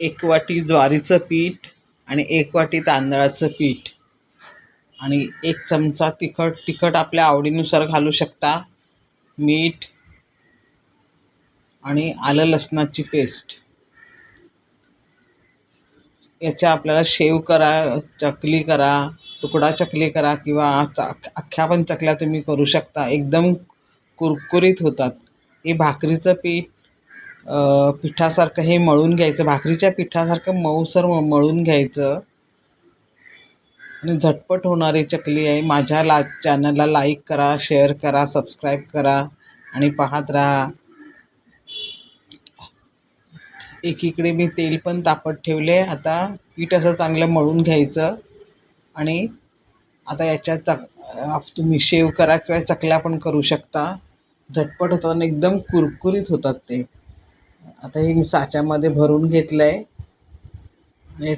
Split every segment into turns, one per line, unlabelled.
एक वाटी ज्वारीचं पीठ आणि एक वाटी तांदळाचं पीठ. आणि एक चमचा तिखट तिखट आपल्या आवडीनुसार घालू शकता. मीठ आणि आलं लसणाची पेस्ट. याच्या आपल्याला शेव करा चकली करा तुकडा चकली करा किंवा अख्ख्या पण चकल्या तुम्ही करू शकता. एकदम कुरकुरीत होतात. हे भाकरीचं पीठ पिठासारखं हे मळून घ्यायचं भाकरीच्या पिठासारखं मऊसर म- मळून घ्यायचं. आणि झटपट होणारी चकली आहे. माझ्या ला चॅनलला लाईक करा शेअर करा सबस्क्राईब करा आणि पाहत राहा. एकीकडे मी तेल पण तापत ठेवले. आता पीठ असं चांगलं मळून घ्यायचं. आणि आता याच्यात चक तुम्ही शेव करा किंवा चकल्या पण करू शकता. झटपट होतात आणि एकदम कुरकुरीत होतात ते. आता हे मी साच्यामध्ये भरून घेतलं आहे आणि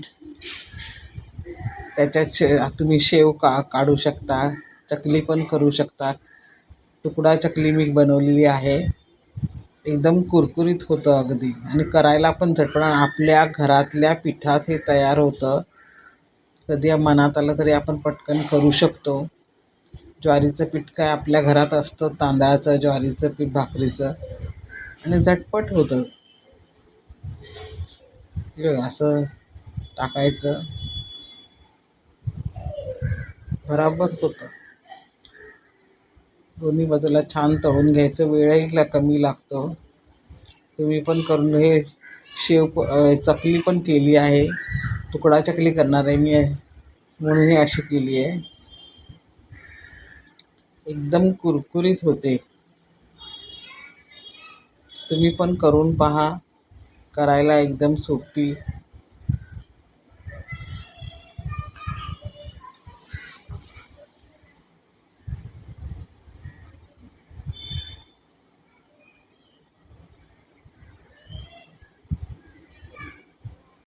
त्याच्यात शे तुम्ही शेव का काढू शकता चकली पण करू शकता. तुकडा चकली मी बनवलेली आहे. एकदम कुरकुरीत होतं अगदी. आणि करायला पण झटपण आपल्या घरातल्या पिठात हे तयार होतं. कधी मनात आलं तरी आपण पटकन करू शकतो. ज्वारीचं पीठ काय आपल्या घरात असतं? तांदळाचं ज्वारीचं पीठ भाकरीचं. आणि झटपट होतं. असं टाकायचं. बराबर होतं. दोन्ही बाजूला छान तळून घ्यायचं. वेळही कमी लागतो. तुम्ही पण करून हे शेव चकली पण केली आहे. तुकडा चकली करणार आहे मी. म्हणून ही अशी केली आहे. एकदम कुरकुरीत होते. तुम्ही पण करून पहा. करायला एकदम सोपी